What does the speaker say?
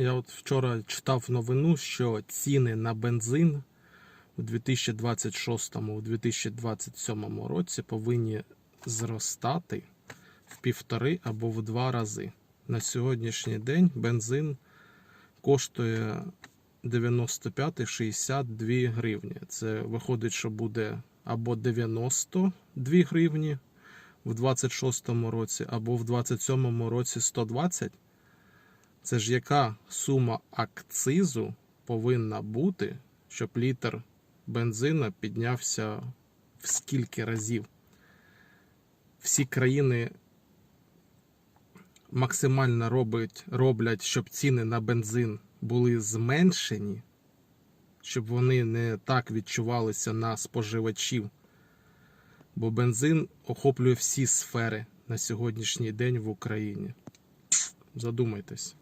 Я от вчора читав новину, що ціни на бензин у 2026-2027 році повинні зростати в півтори або в два рази. На сьогоднішній день бензин коштує 95-62 гривні. Це виходить, що буде або 92 гривні в 26-му році, або в 27-му році 120. Це ж яка сума акцизу повинна бути, щоб літр бензина піднявся в скільки разів? Всі країни максимально робить, роблять, щоб ціни на бензин були зменшені, щоб вони не так відчувалися на споживачів. Бо бензин охоплює всі сфери на сьогоднішній день в Україні. Задумайтесь.